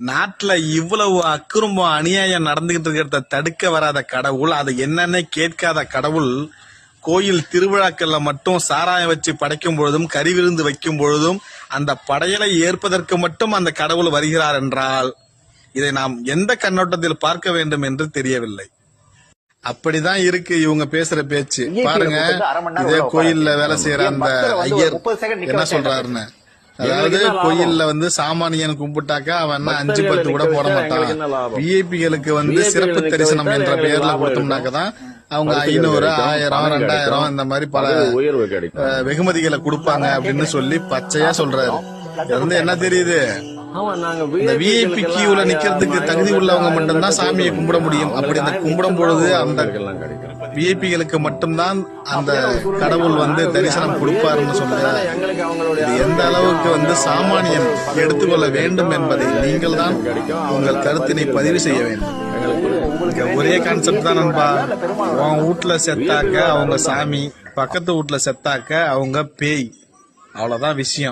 நாட்டுல இவ்வளவு அக்குறும்பம் அநியாயம் நடந்துகிட்டு இருக்கிறத தடுக்க வராத கடவுள் அது என்னன்னே கேட்காத கடவுள் கோயில் திருவிழாக்கள்ல மட்டும் சாராயம் வச்சு படைக்கும் பொழுதும் கறி விருந்து வைக்கும் பொழுதும் அந்த படையலை ஏற்பதற்கு மட்டும் அந்த கடவுள் வருகிறார் என்றால் இதை நாம் எந்த கண்ணோட்டத்தில் பார்க்க வேண்டும் என்று தெரியவில்லை. அப்படிதான் இருக்கு இவங்க பேசுற பேச்சு. பாருங்க இதே கோயில்ல. வேலை செய்யற அந்த ஐயர் 30 second நிக்க என்ன சொல்றாருன்னு. அதாவது? கோயில்ல வந்து சாமானியன் கும்பிட்டாக்கா அவன் என்ன அஞ்சு பத்து கூட போட மாட்டான்? விஐபிகளுக்கு வந்து சிறப்பு தரிசனம் என்ற பெயர்ல கொடுத்தோம்னாக்க தான் அவங்க ஐநூறு ஆயிரம் ரெண்டாயிரம் இந்த மாதிரி பல வெகுமதிகளை கொடுப்பாங்க அப்படின்னு சொல்லி பச்சையா சொல்றாரு. இது வந்து என்ன தெரியுது? இந்த விஐபி கியூல நிக்கிறதுக்கு தகுதி உள்ளவங்க மட்டும்தான் சாமியை. கும்பிட முடியும். அப்படி அவங்களுக்கு கும்பிடும் பொழுது அந்த விஐபிகளுக்கு மட்டும்தான் அந்த கடவுள் வந்து தரிசனம் கொடுப்பாருன்னு இது எந்த அளவுக்கு வந்து சாமானியன் எடுத்துக்கொள்ள வேண்டும் என்பதை நீங்கள் தான் உங்கள் கருத்தினை பதிவு செய்ய வேண்டும். ஒரே கான்செப்ட் தான் நண்பா. உன் வீட்டுல செத்தாக்க அவங்க சாமி பக்கத்து வீட்டுல செத்தாக்க அவங்க பேய். அவ்வளவுதான் விஷயம்.